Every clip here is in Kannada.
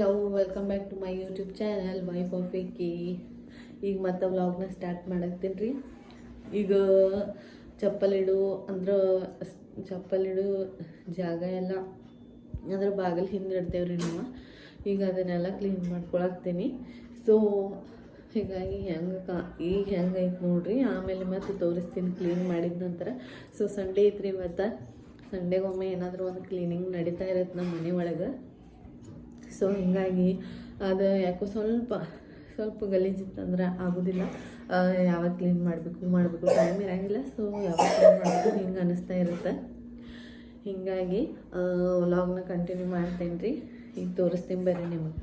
Hello welcome back to my YouTube channel my ಪರ್ಫೆಕ್ಟಿ ಈಗ ಮತ್ತೆ ವ್ಲಾಗ್ನ ಸ್ಟಾರ್ಟ್ ಮಾಡಕ್ತೀನಿ ರೀ. ಈಗ ಚಪ್ಪಲಿಡು ಅಂದ್ರೆ ಚಪ್ಪಲಿಡು ಜಾಗ ಎಲ್ಲ ಅಂದ್ರೆ ಬಾಗಿಲು ಹಿಂದೆ ಇಡ್ತೇವೆ ರೀ ನಾವು. ಈಗ ಅದನ್ನೆಲ್ಲ ಕ್ಲೀನ್ ಮಾಡ್ಕೊಳಕ್ತೀನಿ. ಸೊ ಹೀಗಾಗಿ ಹೆಂಗೆ ಕಾ, ಈಗ ಹೆಂಗೈತೆ ನೋಡ್ರಿ. ಆಮೇಲೆ ಮತ್ತೆ ತೋರಿಸ್ತೀನಿ ಕ್ಲೀನ್ ಮಾಡಿದ ನಂತರ. ಸೊ ಸಂಡೇ ಐತ್ರಿ ಇವತ್ತು. ಸಂಡೇಗೊಮ್ಮೆ ಏನಾದರೂ ಒಂದು ಕ್ಲೀನಿಂಗ್ ನಡೀತಾ ಇರತ್ತೆ ನಮ್ಮ ಮನೆ ಒಳಗೆ. ಸೊ ಹಿಂಗಾಗಿ, ಅದು ಯಾಕೋ ಸ್ವಲ್ಪ ಸ್ವಲ್ಪ ಗಲೀಜಿತ್ತಂದ್ರೆ ಆಗೋದಿಲ್ಲ. ಯಾವಾಗ ಕ್ಲೀನ್ ಮಾಡಬೇಕು ಮಾಡಬೇಕು ಟೈಮ್ ಇರೋಂಗಿಲ್ಲ. ಸೊ ಯಾವಾಗ ಕ್ಲೀನ್ ಮಾಡಬೇಕು ಹಿಂಗೆ ಅನ್ನಿಸ್ತಾ ಇರುತ್ತೆ. ಹೀಗಾಗಿ ವ್ಲಾಗ್ನ ಕಂಟಿನ್ಯೂ ಮಾಡ್ತೇನೆ ರೀ. ಈಗ ತೋರಿಸ್ತೀನಿ ಬರ್ರಿ ನಿಮಗೆ.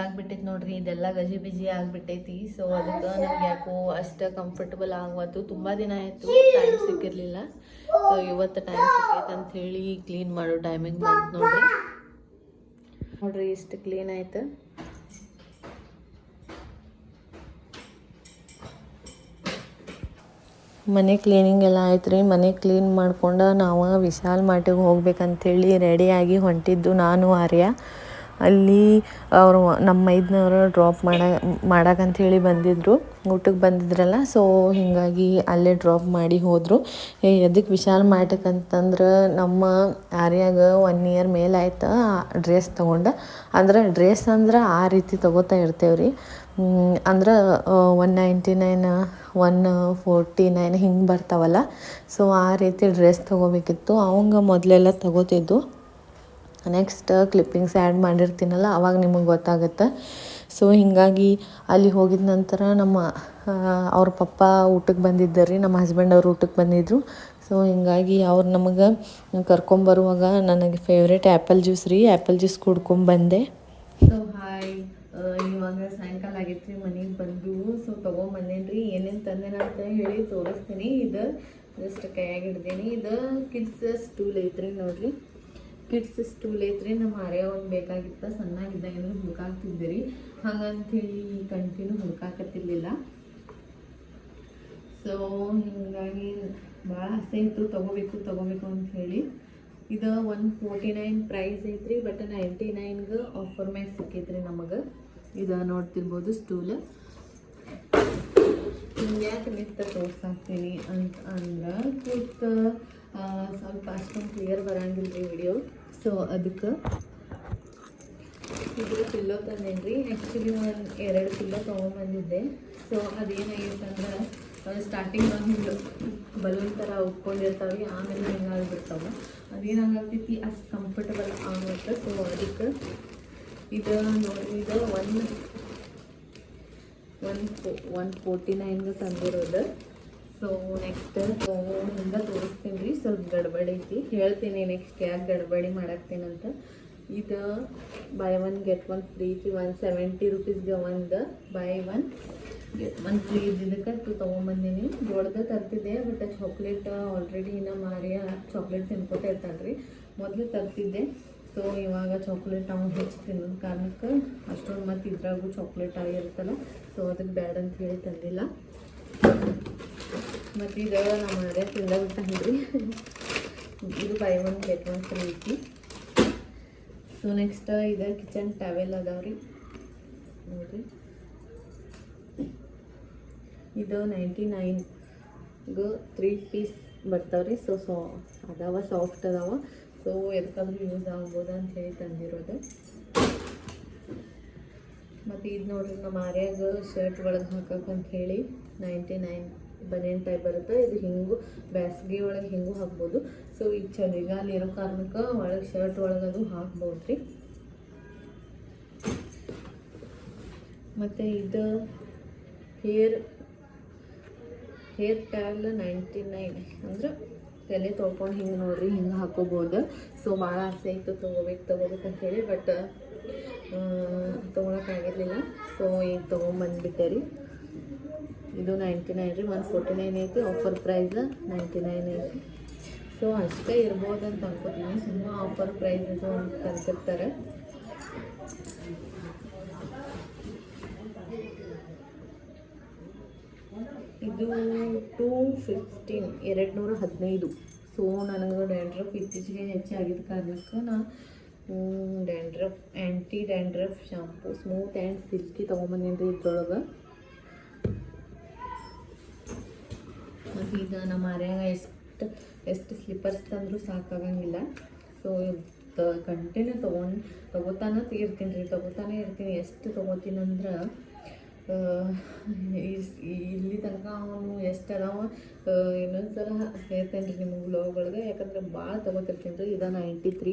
ಆಗ್ಬಿಟ್ಟೈತೆ ನೋಡ್ರಿ, ಇದೆಲ್ಲ ಗಜಿ ಬಿಜಿ ಆಗಿಬಿಟ್ಟೈತಿ. ಸೊ ಅದಕ್ಕೆ ನಮ್ಗೆ ಯಾಕೋ ಅಷ್ಟು ಕಂಫರ್ಟಬಲ್ ಆಗ್ವತ್ತು ತುಂಬ ದಿನ ಆಯಿತು ಟೈಮ್ ಸಿಕ್ಕಿರಲಿಲ್ಲ. ಸೊ ಇವತ್ತು ಟೈಮ್ ಸಿಕ್ಕೈತೆ ಹೇಳಿ ಕ್ಲೀನ್ ಮಾಡೋ ಟೈಮಿಂಗ್ ಬಂತು ನೋಡ್ರಿ. ನೋಡ್ರಿ ಇಷ್ಟು ಕ್ಲೀನ್ ಆಯ್ತು. ಮನೆ ಕ್ಲೀನಿಂಗ್ ಎಲ್ಲ ಆಯ್ತು ರೀ ಮನೆ ಕ್ಲೀನ್ ಮಾಡ್ಕೊಂಡು ನಾವು ವಿಶಾಲ್ ಮಾರ್ಟಿಗೆ ಹೋಗ್ಬೇಕಂತೇಳಿ ರೆಡಿಯಾಗಿ ಹೊಂಟಿದ್ದು ನಾನು, ಆರ್ಯ. ಅಲ್ಲಿ ಅವರು ನಮ್ಮ ಐದನವರು ಡ್ರಾಪ್ ಮಾಡ ಮಾಡಕ್ಕಂಥೇಳಿ ಬಂದಿದ್ದರು ಊಟಕ್ಕೆ ಬಂದಿದ್ರಲ್ಲ ಸೊ ಹೀಗಾಗಿ ಅಲ್ಲೇ ಡ್ರಾಪ್ ಮಾಡಿ ಹೋದರು. ಎದಕ್ಕೆ ವಿಶಾಲ್ ಮಾಡಕ್ಕಂತಂದ್ರೆ ನಮ್ಮ ಆರ್ಯಾಗ ಒನ್ ಇಯರ್ ಮೇಲೆ ಆಯ್ತು ಡ್ರೆಸ್ ತೊಗೊಂಡು. ಅಂದ್ರೆ ಡ್ರೆಸ್ ಅಂದ್ರೆ ಆ ರೀತಿ ತೊಗೋತಾ ಇರ್ತೇವೆ ರೀ. ಅಂದ್ರೆ one ninety nine one forty nine ಹಿಂಗೆ ಬರ್ತಾವಲ್ಲ. ಸೊ ಆ ರೀತಿ ಡ್ರೆಸ್ ತೊಗೋಬೇಕಿತ್ತು. ಅವಂಗೆ ಮೊದಲೆಲ್ಲ ತೊಗೋತಿದ್ದು. ನೆಕ್ಸ್ಟ್ ಕ್ಲಿಪ್ಪಿಂಗ್ಸ್ ಆ್ಯಡ್ ಮಾಡಿರ್ತೀನಲ್ಲ, ಅವಾಗ ನಿಮಗೆ ಗೊತ್ತಾಗುತ್ತೆ. ಸೊ ಹೀಗಾಗಿ ಅಲ್ಲಿ ಹೋಗಿದ ನಂತರ ನಮ್ಮ ಅವ್ರ ಪಪ್ಪ ಊಟಕ್ಕೆ ಬಂದಿದ್ದರು ರೀ, ನಮ್ಮ ಹಸ್ಬೆಂಡ್ ಅವ್ರು ಊಟಕ್ಕೆ ಬಂದಿದ್ದರು ಸೊ ಹೀಗಾಗಿ ಅವ್ರು ನಮಗೆ ಕರ್ಕೊಂಬರುವಾಗ ನನಗೆ ಫೇವ್ರೇಟ್ ಆ್ಯಪಲ್ ಜ್ಯೂಸ್ ರೀ ಆ್ಯಪಲ್ ಜ್ಯೂಸ್ ಕುಡ್ಕೊಂಬಂದೆ ಸೊ ಹಾಯ್ ಇವಾಗ ಸಾಯಂಕಾಲ ಆಗೈತೆ ರೀ ಮನೆಗೆ ಬಂದು. ಸೊ ತೊಗೊಂಬಂದೇನಿ ರೀ, ಏನೇನು ತಂದೇನ ಅಂತ ಹೇಳಿ ತೋರಿಸ್ತೀನಿ. ಇದು ಜಸ್ಟ್ ಕೈಯಾಗಿಡ್ದೇನೆ ಇದು ಕಿಡ್ಸ್ ಸ್ಟೂಲ್ ಐತ್ರಿ ನೋಡ್ರಿ. ಕಿಡ್ಸ್ ಸ್ಟೂಲ್ ಐತ್ರಿ ನಮ್ಮ ಅರೆ ಒಂದು ಬೇಕಾಗಿತ್ತ ಸಣ್ಣಾಗಿದ್ದಾಗಿಂದ ಹುಡ್ಕಾಕ್ತಿದ್ದೆ ರೀ ಹಂಗಂಥೇಳಿ ಕಂಟಿನ್ಯೂ ಹುಡುಕಾಕತ್ತಿರ್ಲಿಲ್ಲ. ಸೊ ಹೀಗಾಗಿ ಭಾಳ ಆಸೆ ಇತ್ತು, ತೊಗೋಬೇಕು ತೊಗೋಬೇಕು ಅಂತ ಹೇಳಿ. ಇದು ಒನ್ ಫೋರ್ಟಿ ನೈನ್ ಪ್ರೈಸ್ ಐತ್ರಿ ಬಟ್ ನೈಂಟಿ ನೈನ್ಗೆ ಆಫರ್ ಮ್ಯಾಗ ಸಿಕ್ಕೈತ್ರಿ ನಮಗೆ. ಇದು ನೋಡ್ತಿರ್ಬೋದು ಸ್ಟೂಲ್ ಯಾಕೆ ನಿತ್ತ ತೋರ್ಸಾಕ್ತೀನಿ ಅಂತ ಅಂದ್ರೆ, ಕೂತ್ ಸ್ವಲ್ಪ ಅಷ್ಟೊಂದು ಕ್ಲಿಯರ್ ಬರಂಗಿಲ್ಲ ರೀ ವಿಡಿಯೋ ಸೊ ಅದಕ್ಕೆ ಇದ್ರ ಪಿಲ್ಲೋ ತಂದೇನು ರೀ ಆ್ಯಕ್ಚುಲಿ ಒಂದು ಎರಡು ಪಿಲ್ಲೋ ತೊಗೊಂಬಂದಿದ್ದೆ. ಸೊ ಅದೇನಾಗಿತ್ತಂದ್ರೆ ಸ್ಟಾರ್ಟಿಂಗ್ ಹಿಂಗೆ ಬಲೂನ್ ಥರ ಉಟ್ಕೊಂಡಿರ್ತಾವೆ ಆಮೇಲೆ ಹಿಂಗಾಗ್ಬಿಡ್ತಾವೆ ಅದೇನಾಗ್ತೈತಿ ಅಷ್ಟು ಕಂಫರ್ಟಬಲ್ ಆಗುತ್ತೆ. ಸೊ ಅದಕ್ಕೆ ಇದು ನೋಡಿ ಇದು one one four one forty ನೈನ್ಗೆ ತಂದಿರೋದು. ಸೊ ನೆಕ್ಸ್ಟ್ ಹಿಂಗೆ ತೋರಿಸ್ತೀನಿ ರೀ. ಸ್ವಲ್ಪ ಗಡ್ಬಡಿ ಐತಿ. ಹೇಳ್ತೀನಿ ನೆಕ್ಸ್ಟ್ ಯಾಕೆ ಗಡ್ಬಡಿ ಮಾಡಾಕ್ತೀನಂತ ಇದು buy one get one free ಐತಿ ಒನ್ ಸೆವೆಂಟಿ ರುಪೀಸ್ಗೆ ಒಂದು buy one get one free ಇದ್ದಿದ್ದಕ್ಕೆ two ತೊಗೊಂಬಂದಿನಿ. ದೊಡ್ಡದ ತರ್ತಿದ್ದೆ ಬಟ್ ಚಾಕ್ಲೇಟ್ ಆಲ್ರೆಡಿ ಇನ್ನು ಮಾರಿಯ ಚಾಕ್ಲೇಟ್ ತಿನ್ಕೋತಾ ಇರ್ತಾನೆ ರೀ. ಮೊದಲು ತರ್ತಿದ್ದೆ. ಸೊ ಇವಾಗ ಚಾಕ್ಲೇಟ್ ಅವ್ನು ಹೆಚ್ಚು ತಿನ್ನೋದು ಕಾರಣಕ್ಕೆ ಅಷ್ಟೊಂದು ಮತ್ತು ಇದ್ರಾಗೂ ಚಾಕ್ಲೇಟ್ ಆಗಿರುತ್ತಲ್ಲ. ಸೊ ಅದಕ್ಕೆ ಬ್ಯಾಡ್ ಅಂತ ಹೇಳಿ ತಂದಿಲ್ಲ. ಮತ್ತು ಇದು ನಮ್ಮ ಮನೆ ತಿಂದ ಬಿಟ್ಟಂದ್ರಿ ಇದು buy one get one free ಐತಿ ಸೊ ನೆಕ್ಸ್ಟ್ ಇದು ಕಿಚನ್ ಟವೆಲ್ ಅದಾವ್ರಿ. ನೋಡ್ರಿ. ಇದು ನೈಂಟಿ ನೈನ್ಗು ತ್ರೀ ಪೀಸ್ ಬರ್ತಾವ್ರಿ. ಸೊ ಸಾ ಅದಾವ ಸಾಫ್ಟ್ ಅದಾವ. ಸೊ ಎದಕ್ಕಾದ್ರೂ ಯೂಸ್ ಆಗ್ಬೋದು ಅಂತ ಹೇಳಿ ತಂದಿರೋದು. ಮತ್ತು ಇದು ನೋಡ್ರಿ, ನಮ್ಮ ಆರ್ಯಾಗ ಶರ್ಟ್ ಒಳಗೆ ಹಾಕಕ್ಕೆ ಹೇಳಿ ನೈಂಟಿ ನೈನ್ ಬನಿಯನ್ ಟೈಪ್ ಬರುತ್ತೆ. ಇದು ಹಿಂಗೂ ಬ್ಯಾಸ್ಗೆ ಒಳಗೆ ಹಿಂಗೂ ಹಾಕ್ಬೋದು. ಸೊ ಈಗ ಚಳಿಗಾಲ ಇರೋ ಕಾರಣಕ್ಕೆ ಒಳಗೆ ಶರ್ಟ್ ಒಳಗೆ ಅದು ಹಾಕ್ಬೋದು ರೀ ಮತ್ತು ಇದು ಹೇರ್ ಹೇರ್ ಟ್ಯಾಲ್ ನೈಂಟಿ ನೈನ್ ಅಂದ್ರೆ ತಲೆ ತೊಳ್ಕೊಂಡು ಹಿಂಗೆ ನೋಡ್ರಿ, ಹಿಂಗೆ ಹಾಕೋಬೋದು. ಸೊ ಭಾಳ ಆಸೆ ಇತ್ತು ತೊಗೋಬೇಕು ತೊಗೋಬೇಕು ಅಂತೇಳಿ ಬಟ್ ತೊಗೊಳಕ್ಕಾಗಿರಲಿಲ್ಲ ಸೊ ಈಗ ತೊಗೊಂಬಂದ್ಬಿಟ್ಟೆ ರೀ. ಇದು ನೈಂಟಿ ನೈನ್ ರೀ ಒನ್ ಫೋರ್ಟಿ ನೈನ್ ಐತಿ ಆಫರ್ ಪ್ರೈಸ್ ನೈಂಟಿ ನೈನ್ ಐತಿ. ಸೊ ಅಷ್ಟೇ ಇರ್ಬೋದು ಅಂತ ಅನ್ಕೋತೀನಿ. ಸುಮ್ಮನೆ ಆಫರ್ ಪ್ರೈಸ್ ಇದು ಅಂತ ಕಲ್ತಿರ್ತಾರೆ. ಇದು ಟೂ ಫಿಫ್ಟೀನ್ ಎರಡು ನೂರ ಹದಿನೈದು. ಸೊ ನನಗೆ ಡ್ಯಾಂಡ್ರಫ್ ಇತ್ತೀಚೆಗೆ ಹೆಚ್ಚಾಗಿದ್ದ ಕಾರಣಕ್ಕೆ ನಾ dandruff anti dandruff shampoo smooth and silky ತೊಗೊಂಬಂದಿನಿ ರೀ ಇದ್ರೊಳಗೆ. ಮತ್ತು ಈಗ ನಮ್ಮ ಅರ್ಯಾಗ ಎಷ್ಟು ಎಷ್ಟು ಸ್ಲಿಪ್ಪರ್ಸ್ ತಂದರೂ ಸಾಕಾಗಂಗಿಲ್ಲ. ಸೊ ಕಂಟಿನ್ಯೂ ತೊಗೊಂಡು ತೊಗೋತಾನೆ ಇರ್ತೀನಿ ರೀ ತೊಗೋತಾನೆ ಇರ್ತೀನಿ. ಎಷ್ಟು ತೊಗೋತೀನಿ ಅಂದ್ರೆ ಆ, ಇಲ್ಲಿ ತನಕ ಅವನು ಎಷ್ಟು ಅದಾವ ಇನ್ನೊಂದು ಸಲ ಹೇಳ್ತೇನೆ ರೀ ನಿಮ್ಗೆ ಲೋಗಳಿಗೆ ಯಾಕಂದ್ರೆ ಭಾಳ ತೊಗೋತಿರ್ತೀನಿ ರೀ. ಇದು ನೈಂಟಿ ತ್ರೀ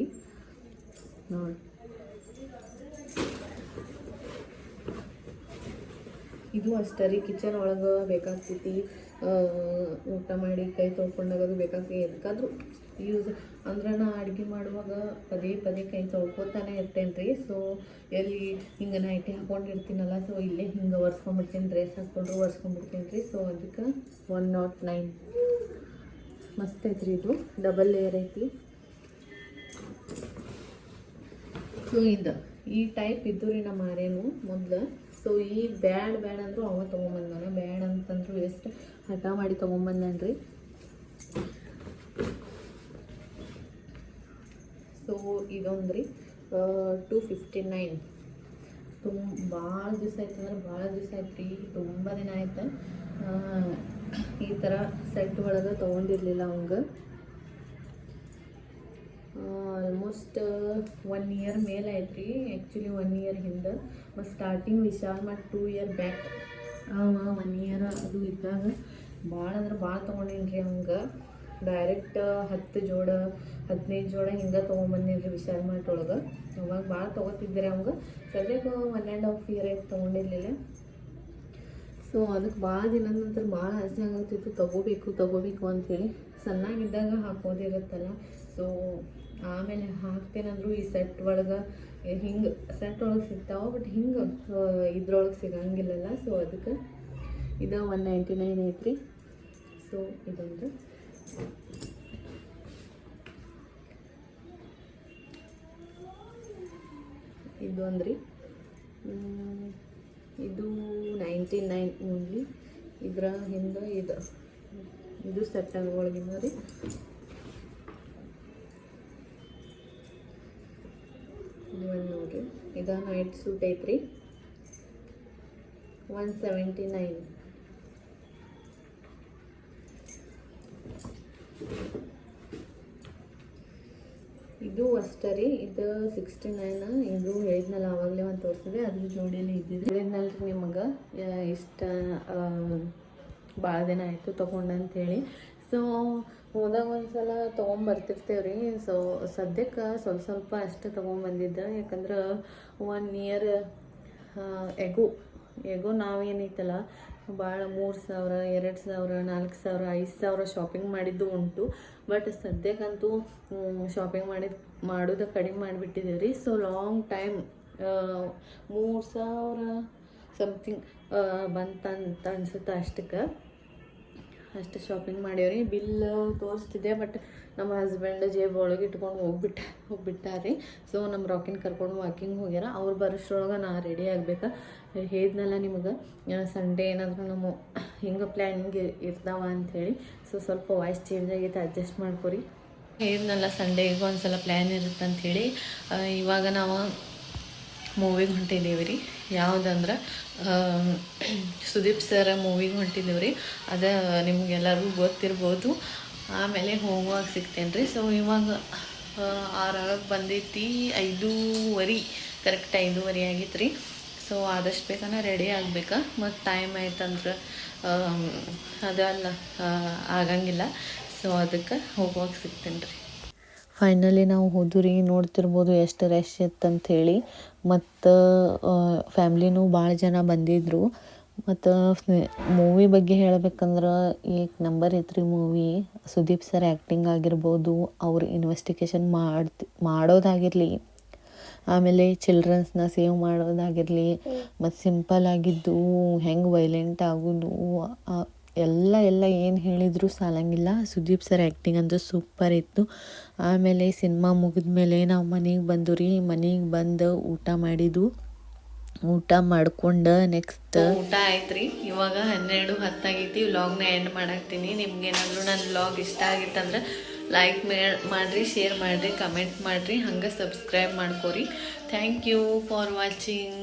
ಇದು ಅಷ್ಟೇ ರೀ. ಕಿಚನ್ ಒಳಗೆ ಬೇಕಾಗ್ತೈತಿ. ಊಟ ಮಾಡಿ ಕೈ ತೊಳ್ಕೊಂಡಾಗ ಅದು ಬೇಕಾಗ್ತೈತಿ ಎದಕ್ಕಾದ್ರೂ ಯೂಸ್ ಅಂದ್ರೆ ನಾ ಅಡುಗೆ ಮಾಡುವಾಗ ಪದೇ ಪದೇ ಕೈ ತೊಳ್ಕೊತಾನೆ ಇರ್ತೇನೆ ರೀ ಸೊ ಎಲ್ಲಿ ಹಿಂಗೆ ನೈಟಿ ಹಾಕೊಂಡಿರ್ತೀನಲ್ಲ ಸೊ ಇಲ್ಲೇ ಹಿಂಗೆ ಒರೆಸ್ಕೊಂಡ್ಬಿಡ್ತೀನಿ ಡ್ರೆಸ್ ಹಾಕ್ಕೊಂಡ್ರು ಒರೆಸ್ಕೊಂಡ್ಬಿಡ್ತೀನಿ ರೀ ಸೊ ಅದಕ್ಕೆ ಒನ್ ನಾಟ್ ನೈನ್ ಮಸ್ತ್ ಐತ್ರಿ ಇದು. ಡಬಲ್ ಲೇಯರ್ ಐತಿ. ಸೊ ಇದು ಈ ಟೈಪ್ ಇದ್ದು ರೀ ನಮ್ಮ ಆರೇನು ಮೊದ್ಲು. ಸೊ ಈಗ ಬ್ಯಾಡ್ ಬ್ಯಾಡ್ ಅಂದರೂ ಅವ ತೊಗೊಂಬಂದಾನ. ಬ್ಯಾಡ್ ಅಂತಂದ್ರು ಎಷ್ಟು ಹಠ ಮಾಡಿ ತೊಗೊಂಬಂದನ್ರಿ? ಸೊ ಇದೊಂದು ರೀ ಟು ಫಿಫ್ಟಿ ನೈನ್ ತುಂಬ ಭಾಳ ದಿವಸ ಆಯ್ತು ಅಂದ್ರೆ ಭಾಳ ದಿವಸ ಆಯ್ತು ರೀ ತುಂಬ ದಿನ ಆಯ್ತು. ಈ ಥರ ಸೆಟ್ ಒಳಗೆ ತೊಗೊಂಡಿರ್ಲಿಲ್ಲ ಅವಂಗೆ. ಆಲ್ಮೋಸ್ಟ್ ಒನ್ ಇಯರ್ ಮೇಲೆ ಆಯ್ತು ರೀ ಆ್ಯಕ್ಚುಲಿ ಒನ್ ಇಯರ್ ಹಿಂದೆ. ಮತ್ತು ಸ್ಟಾರ್ಟಿಂಗ್ ವಿಶಾಲ್ ಮಾಡಿ two year back one year ಅದು ಇದ್ದಾಗ ಭಾಳ ಅಂದ್ರೆ ಭಾಳ ತೊಗೊಂಡೇನಿ ರೀ ಹಂಗೆ ಡೈರೆಕ್ಟ್ ಹತ್ತು ಜೋಡ, ಹದಿನೈದು ಜೋಡ ಹಿಂಗೆ ತೊಗೊಂಬಂದೀನಿ ರೀ ವಿಶಾಲ್ ಮಾರ್ಟ್ ಒಳಗೆ. ಅವಾಗ ಭಾಳ ತೊಗೋತಿದ್ದೆ ರೀ ಅವಾಗ ಸದ್ಯಕ್ಕೆ ಒನ್ ಆ್ಯಂಡ್ ಹಾಫ್ ಇಯರ್ ಆಯ್ತು ತೊಗೊಂಡಿರಲಿಲ್ಲ. ಸೊ ಅದಕ್ಕೆ ಭಾಳ ದಿನ ನಂತರ ಭಾಳ ಆಸೆ ಆಗುತ್ತಿತ್ತು ತಗೋಬೇಕು ತಗೋಬೇಕು ಅಂಥೇಳಿ ಸಣ್ಣಾಗಿದ್ದಾಗ ಹಾಕೋದಿರುತ್ತಲ್ಲ. ಸೊ ಆಮೇಲೆ ಹಾಕ್ತೇನಂದ್ರು ಈ ಸೆಟ್ ಒಳಗೆ ಹಿಂಗೆ ಸೆಟ್ ಒಳಗೆ ಸಿಗ್ತಾವೆ ಬಟ್ ಹಿಂಗೆ ಇದ್ರೊಳಗೆ ಸಿಗಂಗಿಲ್ಲಲ್ಲ. ಸೊ ಅದಕ್ಕೆ ಇದು ಒನ್ ನೈಂಟಿ ನೈನ್ ಐತ್ರಿ. ಸೊ ಇದೊಂದು. ಇದೊಂದು ರೀ ಇದು ನೈಂಟಿ ನೈನ್ ಓನ್ಲಿ. ಇದ್ರ ಹಿಂದೆ ಇದು. ಇದು ಸೆಪ್ಟೆಂಬರ್ ಒಳಗೆ ರೀ. ನೋಡಿರಿ. ಇದು ನೈಟ್ ಸೂಟ್ ಐತ್ರಿ. ಒನ್ ಸೆವೆಂಟಿ ನೈನ್ ಇದು ಅಷ್ಟೇ ರೀ. ಇದು ಸಿಕ್ಸ್ಟಿ ನೈನ್ ಇದು ಹೇಳಿದ್ನಲ್ಲ ಆವಾಗಲೇ ಒಂದು ತೋರಿಸಿದೆ. ಅದ್ರ ಜೋಡಿಯಲ್ಲಿ ಇದ್ದಿದ್ದು ಹೇಳಿದ್ನಲ್ರಿ ನಿಮಗೆ. ಇಷ್ಟ ಭಾಳ ದಿನ ಆಯಿತು ತೊಗೊಂಡಂತೇಳಿ ಸೊ ಹೋದಾಗ ಒಂದು ಸಲ ತೊಗೊಂಬರ್ತಿರ್ತೇವೆ ರೀ. ಸೊ ಸದ್ಯಕ್ಕೆ ಸ್ವಲ್ಪ ಸ್ವಲ್ಪ ಅಷ್ಟೇ ತೊಗೊಂಬಂದಿದ್ದೆ ಯಾಕಂದ್ರೆ ಒನ್ ಇಯರ್ ಎಗು ಎಗೋ ನಾವೇನೈತಲ್ಲ ಭಾಳ ಮೂರು ಸಾವಿರ, ಎರಡು ಸಾವಿರ, ನಾಲ್ಕು ಸಾವಿರ, ಐದು ಸಾವಿರ ಶಾಪಿಂಗ್ ಮಾಡಿದ್ದು ಉಂಟು. ಬಟ್ ಸದ್ಯಕ್ಕಂತೂ ಶಾಪಿಂಗ್ ಮಾಡಿದ, ಮಾಡೋದು ಕಡಿಮೆ ಮಾಡಿಬಿಟ್ಟಿದ್ದೀವಿ ರೀ. ಸೊ ಲಾಂಗ್ ಟೈಮ್ ಮೂರು ಸಾವಿರ ಸಮಥಿಂಗ್ ಬಂತಂತ ಅನ್ಸುತ್ತೆ ಅಷ್ಟಕ್ಕೆ. ಅಷ್ಟು ಶಾಪಿಂಗ್ ಮಾಡೇವ್ರಿ. ಬಿಲ್ ತೋರಿಸ್ತಿದ್ದೆ ಬಟ್ ನಮ್ಮ ಹಸ್ಬೆಂಡ್ ಜೇಬ್ ಒಳಗೆ ಇಟ್ಕೊಂಡು ಹೋಗ್ಬಿಟ್ಟ, ಹೋಗ್ಬಿಟ್ಟಾರಿ. ಸೊ ನಮ್ಮ ರಾಕಿನ್ ಕರ್ಕೊಂಡು ವಾಕಿಂಗ್ ಹೋಗ್ಯಾರ. ಅವ್ರು ಬರೋಷ್ಟ್ರೊಳಗೆ ನಾ ರೆಡಿ ಆಗ್ಬೇಕು. ಹೇಳಿದ್ನಲ್ಲ ನಿಮಗೆ ಸಂಡೇ ಏನಾದರೂ ನಮ್ಮ ಹಿಂಗೆ ಪ್ಲ್ಯಾನಿಂಗ್ ಇರ್ತಾವ ಅಂಥೇಳಿ ಸೊ ಸ್ವಲ್ಪ ವಾಯ್ಸ್ ಚೇಂಜ್ ಆಗೈತೆ ಅಡ್ಜಸ್ಟ್ ಮಾಡ್ಕೊರಿ. ಹೇಳಿದ್ನಲ್ಲ ಸಂಡೇಗೂ ಒಂದು ಸಲ ಪ್ಲ್ಯಾನ್ ಇರುತ್ತೆ ಅಂಥೇಳಿ ಇವಾಗ ನಾವು ಮೂವಿಗೆ ಹೊಂಟಿದ್ದೀವಿ ರೀ ಯಾವುದಂದ್ರೆ ಸುದೀಪ್ ಸರ್ ಮೂವಿಗೆ ಹೊಂಟಿದ್ದೀವಿ ರೀ ಅದು ನಿಮಗೆಲ್ಲರಿಗೂ ಗೊತ್ತಿರ್ಬೋದು. ಆಮೇಲೆ ಹೋಗುವಾಗ ಸಿಗ್ತೇನೆ ರೀ ಸೊ ಇವಾಗ ಆರಾಗ ಬಂದೈತಿ ಐದೂವರೆ ಕರೆಕ್ಟ್ ಐದೂವರೆ ಆಗಿತ್ತು ರೀ ಸೊ ಆದಷ್ಟು ಬೇಕನ ರೆಡಿ ಆಗ್ಬೇಕು. ಮತ್ತು ಟೈಮ್ ಆಯ್ತಂದ್ರೆ ಅದಲ್ಲ ಆಗಂಗಿಲ್ಲ. ಸೊ ಅದಕ್ಕೆ ಹೋಗುವಾಗ ಸಿಗ್ತೇನೆ ರೀ ಫೈನಲಿ ನಾವು ಹೋದ್ರಿ ನೋಡ್ತಿರ್ಬೋದು ಎಷ್ಟು ರಶ್ ಇತ್ತಂಥೇಳಿ ಮತ್ತು ಫ್ಯಾಮ್ಲಿನೂ ಭಾಳ ಜನ ಬಂದಿದ್ದರು ಮತ್ತು ಮೂವಿ ಬಗ್ಗೆ ಹೇಳಬೇಕಂದ್ರೆ ಏಕ್ ನಂಬರ್ ಐತ್ರಿ ಮೂವಿ ಸುದೀಪ್ ಸರ್ ಆ್ಯಕ್ಟಿಂಗ್ ಆಗಿರ್ಬೋದು, ಅವ್ರು ಇನ್ವೆಸ್ಟಿಗೇಷನ್ ಮಾಡ್ತಿ, ಮಾಡೋದಾಗಿರಲಿ, ಆಮೇಲೆ ಚಿಲ್ಡ್ರನ್ಸ್ನ ಸೇವ್ ಮಾಡೋದಾಗಿರಲಿ, ಮತ್ತು ಸಿಂಪಲ್ ಆಗಿದ್ದು, ಹೆಂಗೆ ವೈಲೆಂಟ್ ಆಗೋದು ಎಲ್ಲ ಎಲ್ಲ ಏನು ಹೇಳಿದ್ರು ಸಾಲಂಗಿಲ್ಲ. ಸುದೀಪ್ ಸರ್ ಆ್ಯಕ್ಟಿಂಗ್ ಅಂತೂ ಸೂಪರ್ ಇತ್ತು. ಆಮೇಲೆ ಸಿನಿಮಾ ಮುಗಿದ್ಮೇಲೆ ನಾವು ಮನೆಗೆ ಬಂದು ರೀ ಮನೆಗೆ ಬಂದು ಊಟ ಮಾಡಿದ್ದು. ಊಟ ಮಾಡ್ಕೊಂಡು ನೆಕ್ಸ್ಟ್ ಊಟ ಆಯ್ತು ರೀ ಇವಾಗ ಹನ್ನೆರಡು ಹತ್ತಾಗೈತಿ. ವ್ಲಾಗ್ನ ಎಂಡ್ ಮಾಡಾಕ್ತೀನಿ. ನಿಮ್ಗೆ ಏನಾದರೂ ನನ್ನ ವ್ಲಾಗ್ ಇಷ್ಟ ಆಗಿತ್ತಂದ್ರೆ ಲೈಕ್ ಮಾಡಿರಿ ಶೇರ್ ಮಾಡಿರಿ ಕಮೆಂಟ್ ಮಾಡಿರಿ. ಹಂಗೆ subscribe ಮಾಡ್ಕೋರಿ. Thank you for watching